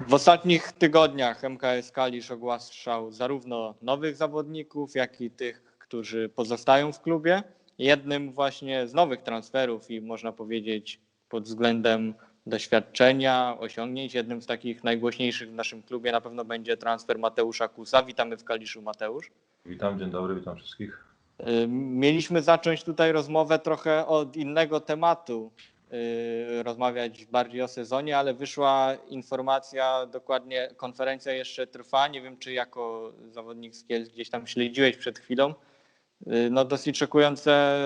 W ostatnich tygodniach MKS Kalisz ogłaszał zarówno nowych zawodników, jak i tych, którzy pozostają w klubie. Jednym właśnie z nowych transferów i można powiedzieć pod względem doświadczenia, osiągnięć, jednym z takich najgłośniejszych w naszym klubie na pewno będzie transfer Mateusza Kusa. Witamy w Kaliszu, Mateusz. Witam, dzień dobry, witam wszystkich. Y, Mieliśmy zacząć tutaj rozmowę trochę od innego tematu, rozmawiać bardziej o sezonie, ale wyszła informacja, dokładnie konferencja jeszcze trwa. Nie wiem, czy jako zawodnik z Kielc gdzieś tam śledziłeś przed chwilą. Y, No dosyć szokujące,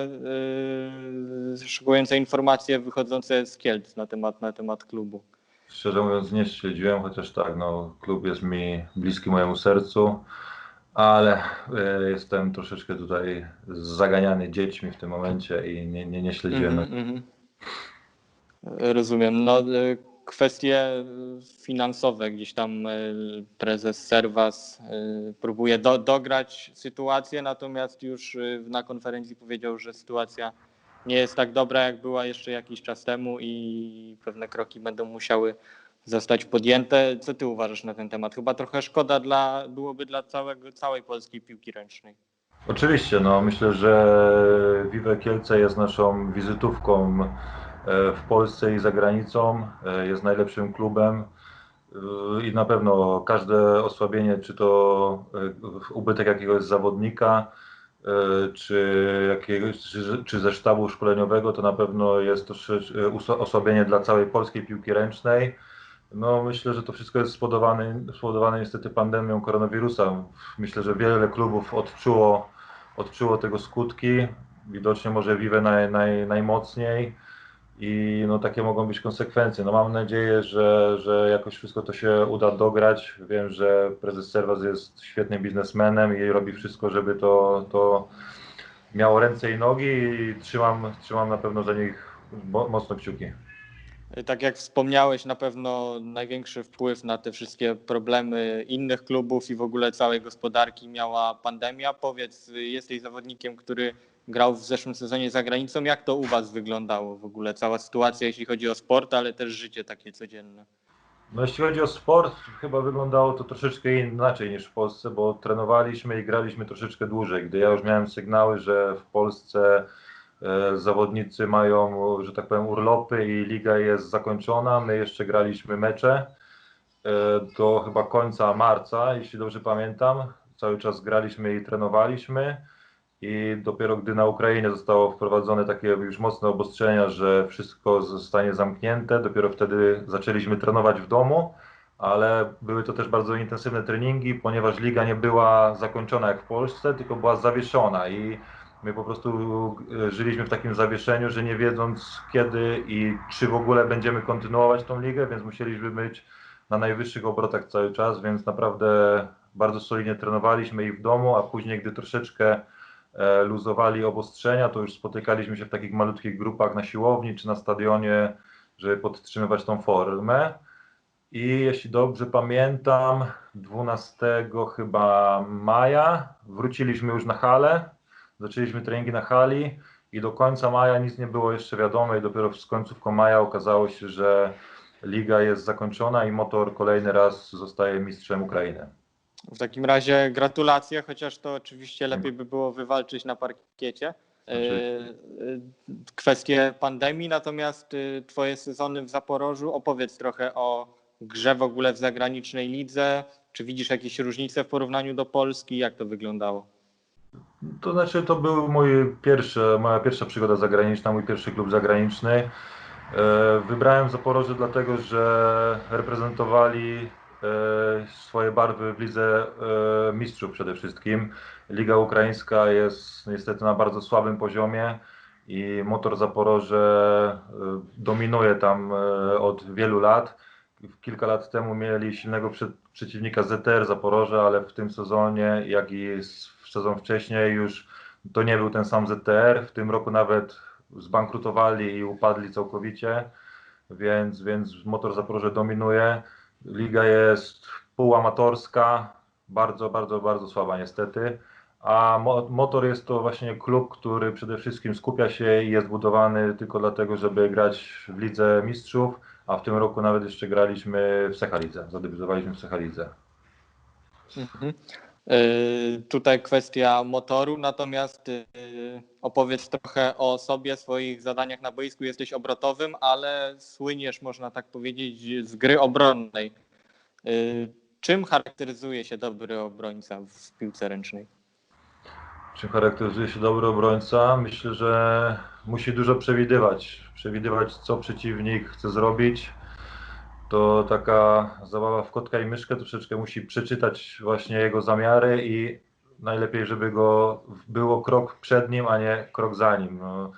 y, szokujące informacje wychodzące z Kielc na temat, na temat klubu. Szczerze mówiąc nie śledziłem, chociaż tak, no, klub jest mi bliski mojemu sercu, ale jestem troszeczkę tutaj zaganiany dziećmi w tym momencie i nie, nie, nie śledziłem. Mhm, mhm. Rozumiem. No, y, kwestie finansowe, gdzieś tam y, prezes Serwas y, próbuje do, dograć sytuację, natomiast już na konferencji powiedział, że sytuacja nie jest tak dobra, jak była jeszcze jakiś czas temu i pewne kroki będą musiały zostać podjęte. Co ty uważasz na ten temat? Chyba trochę szkoda dla, byłoby dla całego, całej polskiej piłki ręcznej. Oczywiście, no myślę, że Vive Kielce jest naszą wizytówką w Polsce i za granicą, e, jest najlepszym klubem e, i na pewno każde osłabienie, czy to e, ubytek jakiegoś zawodnika, e, czy, jakiegoś, czy, ze sztabu szkoleniowego, to na pewno jest to osłabienie dla całej polskiej piłki ręcznej. No, myślę, że to wszystko jest spowodowane, spowodowane niestety pandemią koronawirusa. Myślę, że wiele klubów odczuło, odczuło tego skutki. Widocznie może Vive naj, naj, najmocniej i no, takie mogą być konsekwencje. No, mam nadzieję, że, że jakoś wszystko to się uda dograć. Wiem, że prezes Serwas jest świetnym biznesmenem i robi wszystko, żeby to, to miało ręce i nogi i trzymam, trzymam na pewno za nich mo- mocno kciuki. Tak jak wspomniałeś, na pewno największy wpływ na te wszystkie problemy innych klubów i w ogóle całej gospodarki miała pandemia. Powiedz, jesteś zawodnikiem, który grał w zeszłym sezonie za granicą. Jak to u Was wyglądało w ogóle cała sytuacja, jeśli chodzi o sport, ale też życie takie codzienne? No jeśli chodzi o sport, chyba wyglądało to troszeczkę inaczej niż w Polsce, bo trenowaliśmy i graliśmy troszeczkę dłużej. Gdy ja już miałem sygnały, że w Polsce e, zawodnicy mają, że tak powiem, urlopy i liga jest zakończona, my jeszcze graliśmy mecze e, do chyba końca marca, jeśli dobrze pamiętam. Cały czas graliśmy i trenowaliśmy. I dopiero gdy na Ukrainie zostało wprowadzone takie już mocne obostrzenia, że wszystko zostanie zamknięte, dopiero wtedy zaczęliśmy trenować w domu, ale były to też bardzo intensywne treningi, ponieważ liga nie była zakończona jak w Polsce, tylko była zawieszona. I my po prostu e, żyliśmy w takim zawieszeniu, że nie wiedząc kiedy i czy w ogóle będziemy kontynuować tą ligę, więc musieliśmy być na najwyższych obrotach cały czas, więc naprawdę bardzo solidnie trenowaliśmy i w domu, a później, gdy troszeczkę luzowali obostrzenia, to już spotykaliśmy się w takich malutkich grupach na siłowni czy na stadionie, żeby podtrzymywać tą formę. I jeśli dobrze pamiętam, 12 chyba maja wróciliśmy już na halę, zaczęliśmy treningi na hali i do końca maja nic nie było jeszcze wiadome i dopiero z końcówką maja okazało się, że liga jest zakończona i Motor kolejny raz zostaje mistrzem Ukrainy. W takim razie gratulacje, chociaż to oczywiście lepiej by było wywalczyć na parkiecie. E, Kwestie pandemii, natomiast e, twoje sezony w Zaporożu, opowiedz trochę o grze w ogóle w zagranicznej lidze. Czy widzisz jakieś różnice w porównaniu do Polski? Jak to wyglądało? To znaczy, to był mój pierwszy, moja pierwsza przygoda zagraniczna, mój pierwszy klub zagraniczny. E, Wybrałem Zaporoże dlatego, że reprezentowali swoje barwy w lidze e, mistrzów przede wszystkim. Liga ukraińska jest niestety na bardzo słabym poziomie i Motor Zaporoże e, dominuje tam e, od wielu lat. Kilka lat temu mieli silnego przeciwnika ZTR Zaporoże, ale w tym sezonie, jak i w sezon wcześniej już to nie był ten sam ZTR. W tym roku nawet zbankrutowali i upadli całkowicie, więc, więc Motor Zaporoże dominuje. Liga jest półamatorska, bardzo, bardzo, bardzo słaba niestety. A Mo- Motor jest to właśnie klub, który przede wszystkim skupia się i jest budowany tylko dlatego, żeby grać w Lidze Mistrzów, a w tym roku nawet jeszcze graliśmy w Sechalidze, zadebiutowaliśmy w Sechalidze. Mhm. Y, Tutaj kwestia motoru, natomiast y, opowiedz trochę o sobie, swoich zadaniach na boisku. Jesteś obrotowym, ale słyniesz, można tak powiedzieć, z gry obronnej. Y, Czym charakteryzuje się dobry obrońca w piłce ręcznej? Czym charakteryzuje się dobry obrońca? Myślę, że musi dużo przewidywać. Przewidywać, co przeciwnik chce zrobić. To taka zabawa w kotka i myszkę. Troszeczkę musi przeczytać właśnie jego zamiary i najlepiej, żeby go było krok przed nim, a nie krok za nim. No,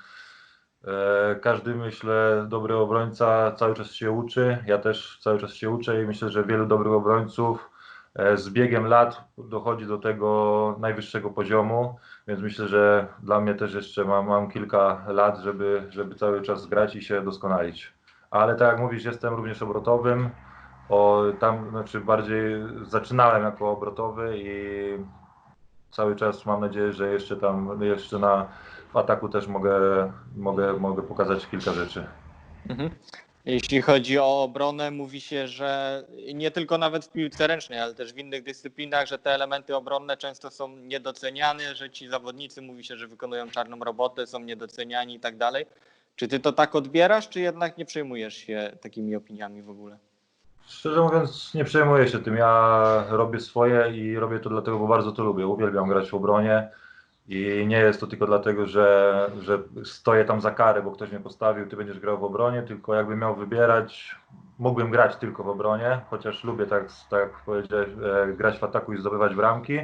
e, każdy, myślę, dobry obrońca cały czas się uczy. Ja też cały czas się uczę i myślę, że wielu dobrych obrońców e, z biegiem lat dochodzi do tego najwyższego poziomu. Więc myślę, że dla mnie też jeszcze mam, mam kilka lat, żeby, żeby cały czas grać i się doskonalić. Ale tak jak mówisz, jestem również obrotowym. O, tam znaczy bardziej zaczynałem jako obrotowy i cały czas mam nadzieję, że jeszcze tam jeszcze na w ataku też mogę, mogę, mogę pokazać kilka rzeczy. Mhm. Jeśli chodzi o obronę, mówi się, że nie tylko nawet w piłce ręcznej, ale też w innych dyscyplinach, że te elementy obronne często są niedoceniane, że ci zawodnicy mówi się, że wykonują czarną robotę, są niedoceniani i tak dalej. Czy ty to tak odbierasz, czy jednak nie przejmujesz się takimi opiniami w ogóle? Szczerze mówiąc, nie przejmuję się tym. Ja robię swoje i robię to dlatego, bo bardzo to lubię. Uwielbiam grać w obronie i nie jest to tylko dlatego, że, że stoję tam za karę, bo ktoś mnie postawił, ty będziesz grał w obronie, tylko jakbym miał wybierać, mógłbym grać tylko w obronie, chociaż lubię, tak, tak powiedziałeś, e, grać w ataku i zdobywać bramki,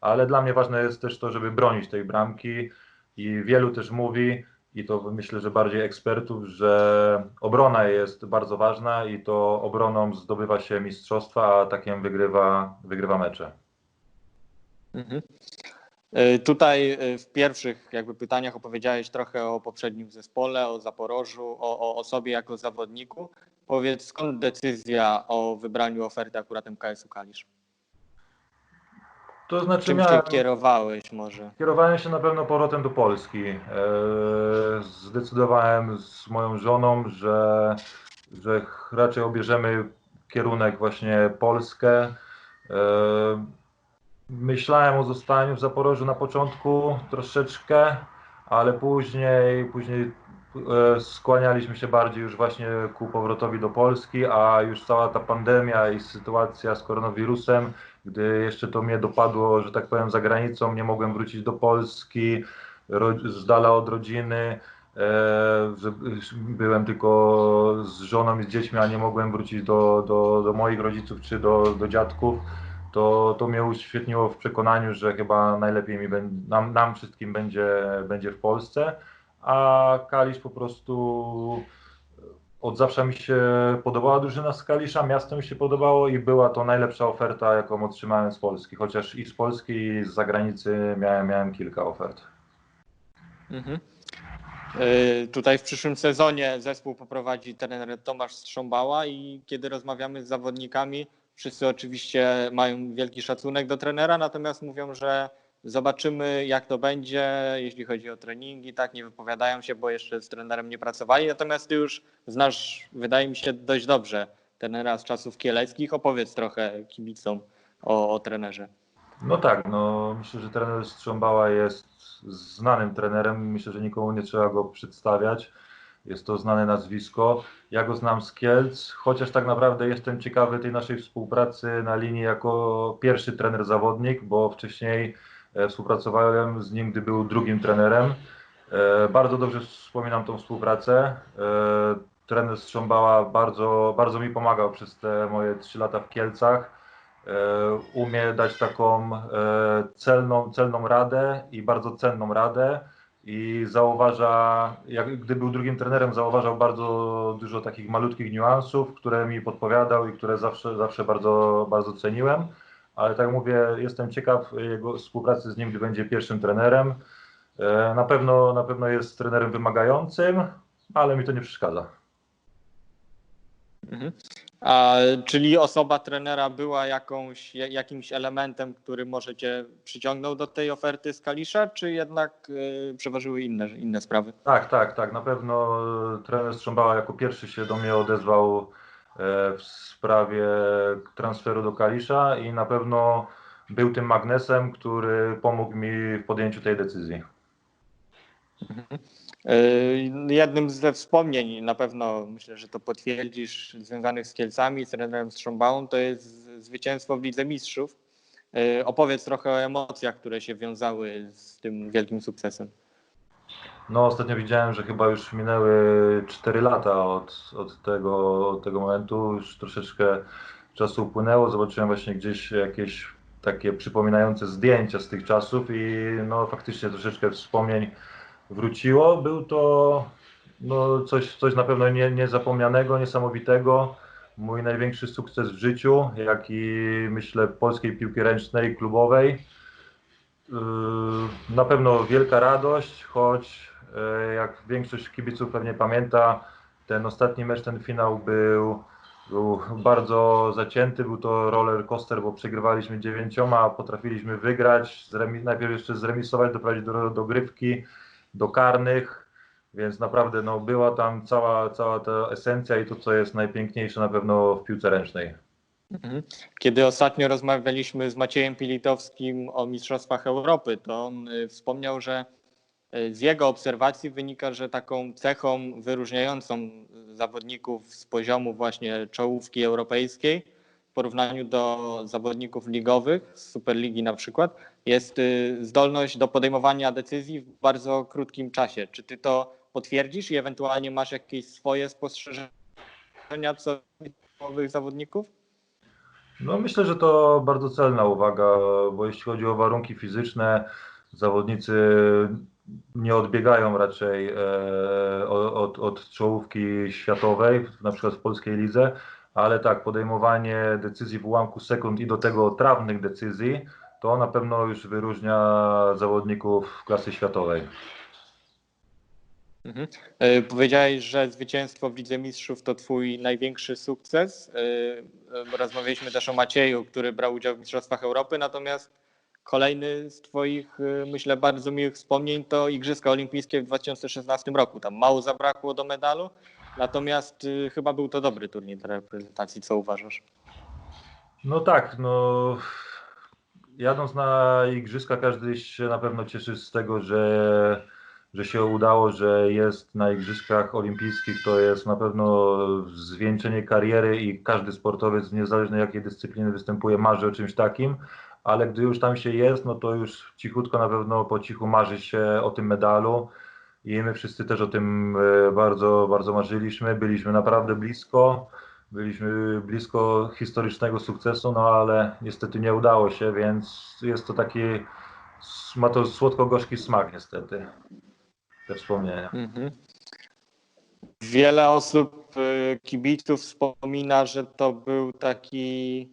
ale dla mnie ważne jest też to, żeby bronić tej bramki i wielu też mówi, i to myślę, że bardziej ekspertów, że obrona jest bardzo ważna i to obroną zdobywa się mistrzostwa, a atakiem wygrywa, wygrywa mecze. Mhm. Y, Tutaj y, w pierwszych jakby pytaniach opowiedziałeś trochę o poprzednim zespole, o Zaporożu, o, o, o sobie jako zawodniku. Powiedz, skąd decyzja o wybraniu oferty akurat MKS-u Kalisz? To znaczy Czym się miałem, kierowałeś może? kierowałem się na pewno powrotem do Polski. Eee, Zdecydowałem z moją żoną, że, że raczej obierzemy kierunek właśnie Polskę. Eee, Myślałem o zostaniu w Zaporożu na początku troszeczkę, ale później, później e, skłanialiśmy się bardziej już właśnie ku powrotowi do Polski, a już cała ta pandemia i sytuacja z koronawirusem, gdy jeszcze to mnie dopadło, że tak powiem, za granicą, nie mogłem wrócić do Polski, z dala od rodziny, e, że byłem tylko z żoną i z dziećmi, a nie mogłem wrócić do, do, do moich rodziców czy do, do dziadków to, to mnie uświetniło w przekonaniu, że chyba najlepiej mi nam, nam wszystkim będzie, będzie w Polsce, a Kalisz po prostu od zawsze mi się podobała drużyna z Kalisza, miasto mi się podobało i była to najlepsza oferta, jaką otrzymałem z Polski, chociaż i z Polski i z zagranicy miałem, miałem kilka ofert. Mhm. Y, Tutaj w przyszłym sezonie zespół poprowadzi trener Tomasz Strząbała i kiedy rozmawiamy z zawodnikami, wszyscy oczywiście mają wielki szacunek do trenera, natomiast mówią, że zobaczymy jak to będzie, jeśli chodzi o treningi, tak, nie wypowiadają się, bo jeszcze z trenerem nie pracowali, natomiast ty już znasz, wydaje mi się, dość dobrze trenera z czasów kieleckich. Opowiedz trochę kibicom o, o trenerze. No tak, no myślę, że trener Strząbała jest znanym trenerem. Myślę, że nikomu nie trzeba go przedstawiać. Jest to znane nazwisko. Ja go znam z Kielc, chociaż tak naprawdę jestem ciekawy tej naszej współpracy na linii jako pierwszy trener zawodnik, bo wcześniej współpracowałem z nim, gdy był drugim trenerem. E, Bardzo dobrze wspominam tą współpracę. E, Trener Strząbała bardzo, bardzo mi pomagał przez te moje trzy lata w Kielcach e, umie dać taką e, celną, celną radę i bardzo cenną radę i zauważa, jak gdy był drugim trenerem, zauważał bardzo dużo takich malutkich niuansów, które mi podpowiadał i które zawsze, zawsze bardzo, bardzo ceniłem. Ale tak jak mówię, jestem ciekaw jego współpracy z nim, gdy będzie pierwszym trenerem. E, Na pewno, na pewno jest trenerem wymagającym, ale mi to nie przeszkadza. Mhm. A, czyli osoba trenera była jakąś, ja- jakimś elementem, który może cię przyciągnął do tej oferty z Kalisza, czy jednak y, przeważyły inne, inne sprawy? Tak, tak, tak. Na pewno e, trener Strząbała jako pierwszy się do mnie odezwał w sprawie transferu do Kalisza i na pewno był tym magnesem, który pomógł mi w podjęciu tej decyzji. Y, Jednym ze wspomnień, na pewno myślę, że to potwierdzisz, związanych z Kielcami, z trenerem Strząbałą, to jest zwycięstwo w Lidze Mistrzów. Y, Opowiedz trochę o emocjach, które się wiązały z tym wielkim sukcesem. No, ostatnio widziałem, że chyba już minęły 4 lata od, od, tego, od tego momentu. Już troszeczkę czasu upłynęło. Zobaczyłem właśnie gdzieś jakieś takie przypominające zdjęcia z tych czasów i no faktycznie troszeczkę wspomnień wróciło. Był to no, coś, coś na pewno nie, niezapomnianego, niesamowitego. Mój największy sukces w życiu, jak i myślę polskiej piłki ręcznej, klubowej. Yy, Na pewno wielka radość, choć jak większość kibiców pewnie pamięta, ten ostatni mecz, ten finał był, był bardzo zacięty. Był to roller coaster, bo przegrywaliśmy dziewięcioma, a potrafiliśmy wygrać, zremi- najpierw jeszcze zremisować, doprowadzić do dogrywki, do karnych. Więc naprawdę no, była tam cała, cała ta esencja i to, co jest najpiękniejsze na pewno w piłce ręcznej. Mhm. Kiedy ostatnio rozmawialiśmy z Maciejem Pilitowskim o Mistrzostwach Europy, to on y, wspomniał, że z jego obserwacji wynika, że taką cechą wyróżniającą zawodników z poziomu właśnie czołówki europejskiej w porównaniu do zawodników ligowych z Superligi na przykład jest y, zdolność do podejmowania decyzji w bardzo krótkim czasie. Czy ty to potwierdzisz i ewentualnie masz jakieś swoje spostrzeżenia co do nowych zawodników? No myślę, że to bardzo celna uwaga, bo jeśli chodzi o warunki fizyczne, zawodnicy nie odbiegają raczej e, od, od czołówki światowej, na przykład w polskiej lidze, ale tak, podejmowanie decyzji w ułamku sekund i do tego trawnych decyzji, to na pewno już wyróżnia zawodników klasy światowej. Mhm. E, Powiedziałeś, że zwycięstwo w Lidze Mistrzów to twój największy sukces. E, Rozmawialiśmy też o Macieju, który brał udział w Mistrzostwach Europy, natomiast kolejny z twoich, e, myślę, bardzo miłych wspomnień to Igrzyska Olimpijskie w 2016 roku. Tam mało zabrakło do medalu, natomiast e, chyba był to dobry turniej dla reprezentacji. Co uważasz? No tak, no jadąc na igrzyska każdy się na pewno cieszy z tego, że, że się udało, że jest na igrzyskach olimpijskich, to jest na pewno zwieńczenie kariery i każdy sportowiec, niezależnie jakiej dyscypliny występuje, marzy o czymś takim, ale gdy już tam się jest, no to już cichutko na pewno po cichu marzy się o tym medalu i my wszyscy też o tym e, bardzo, bardzo marzyliśmy, byliśmy naprawdę blisko. Byliśmy blisko historycznego sukcesu, no ale niestety nie udało się, więc jest to taki, ma to słodko-gorzki smak niestety, te wspomnienia. Mhm. Wiele osób, y, kibiców wspomina, że to był taki,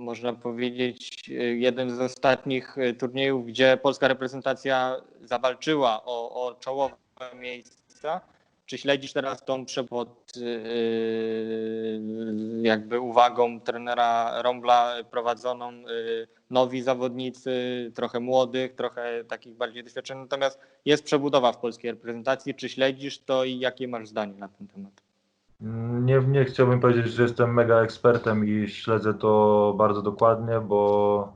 można powiedzieć, y, jeden z ostatnich y, turniejów, gdzie polska reprezentacja zawalczyła o, o czołowe miejsca. Czy śledzisz teraz tą przewod jakby uwagą trenera Rombla prowadzoną nowi zawodnicy, trochę młodych, trochę takich bardziej doświadczonych, natomiast jest przebudowa w polskiej reprezentacji. Czy śledzisz to i jakie masz zdanie na ten temat? Nie, nie chciałbym powiedzieć, że jestem mega ekspertem i śledzę to bardzo dokładnie, bo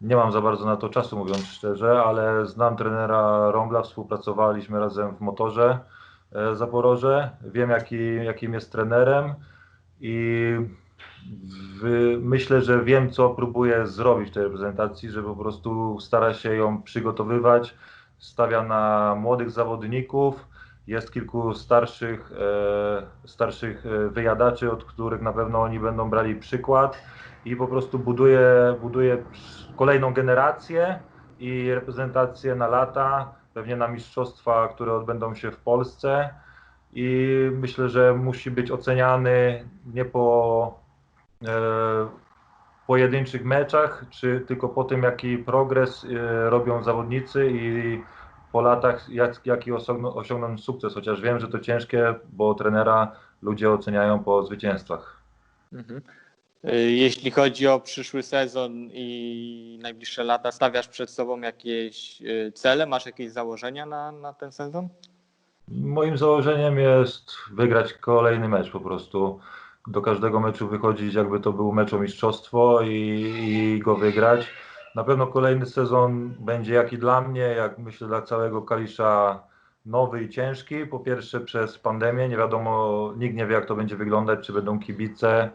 nie mam za bardzo na to czasu, mówiąc szczerze, ale znam trenera Rombla, współpracowaliśmy razem w motorze e, Zaporoże. Wiem, jaki, jakim jest trenerem i w, myślę, że wiem, co próbuje zrobić w tej reprezentacji, że po prostu stara się ją przygotowywać, stawia na młodych zawodników. Jest kilku starszych, e, starszych e, wyjadaczy, od których na pewno oni będą brali przykład i po prostu buduje, buduje kolejną generację i reprezentację na lata, pewnie na mistrzostwa, które odbędą się w Polsce. I myślę, że musi być oceniany nie po e, pojedynczych meczach, czy tylko po tym, jaki progres e, robią zawodnicy i po latach, jak, jaki osiągną, osiągną sukces, chociaż wiem, że to ciężkie, bo trenera ludzie oceniają po zwycięstwach. Mhm. Jeśli chodzi o przyszły sezon i najbliższe lata, stawiasz przed sobą jakieś y, cele, masz jakieś założenia na, na ten sezon? Moim założeniem jest wygrać kolejny mecz po prostu. Do każdego meczu wychodzić, jakby to był mecz o mistrzostwo i, i go wygrać. Na pewno kolejny sezon będzie jak i dla mnie, jak myślę dla całego Kalisza nowy i ciężki. Po pierwsze przez pandemię, nie wiadomo, nikt nie wie jak to będzie wyglądać, czy będą kibice,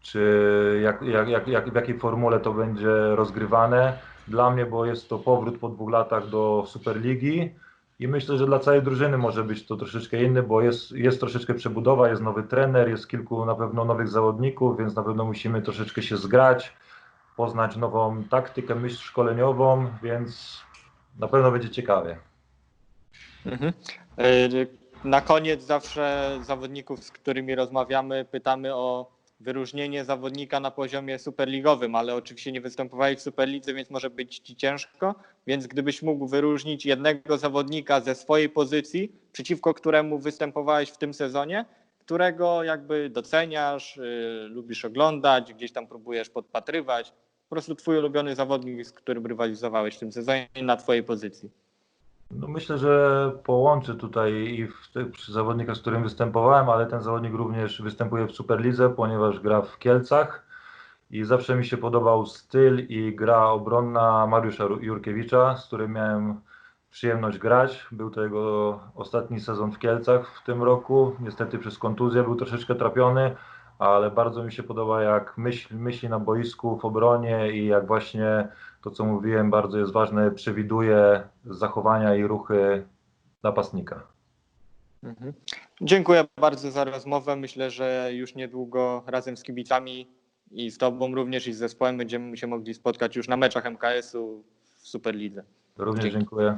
czy jak, jak, jak, jak, w jakiej formule to będzie rozgrywane. Dla mnie, bo jest to powrót po dwóch latach do Superligi. I myślę, że dla całej drużyny może być to troszeczkę inny, bo jest, jest troszeczkę przebudowa, jest nowy trener, jest kilku na pewno nowych zawodników, więc na pewno musimy troszeczkę się zgrać, poznać nową taktykę, myśl szkoleniową, więc na pewno będzie ciekawie. Mhm. Y, Na koniec zawsze zawodników, z którymi rozmawiamy, pytamy o wyróżnienie zawodnika na poziomie superligowym, ale oczywiście nie występowałeś w Superlidze, więc może być ci ciężko. Więc gdybyś mógł wyróżnić jednego zawodnika ze swojej pozycji, przeciwko któremu występowałeś w tym sezonie, którego jakby doceniasz, y, lubisz oglądać, gdzieś tam próbujesz podpatrywać. Prostu twój ulubiony zawodnik, z którym rywalizowałeś w tym sezonie na twojej pozycji. No myślę, że połączę tutaj i w tych przy zawodnikach, z którym występowałem, ale ten zawodnik również występuje w Superlidze, ponieważ gra w Kielcach i zawsze mi się podobał styl i gra obronna Mariusza Jurkiewicza, z którym miałem przyjemność grać. Był to jego ostatni sezon w Kielcach w tym roku. Niestety przez kontuzję był troszeczkę trapiony, ale bardzo mi się podoba jak myśl, myśli na boisku, w obronie i jak właśnie to, co mówiłem, bardzo jest ważne, przewiduje zachowania i ruchy napastnika. Mhm. Dziękuję bardzo za rozmowę. Myślę, że już niedługo razem z kibicami i z Tobą również i z zespołem będziemy się mogli spotkać już na meczach MKS-u w Superlidze. Również Dzięki. dziękuję.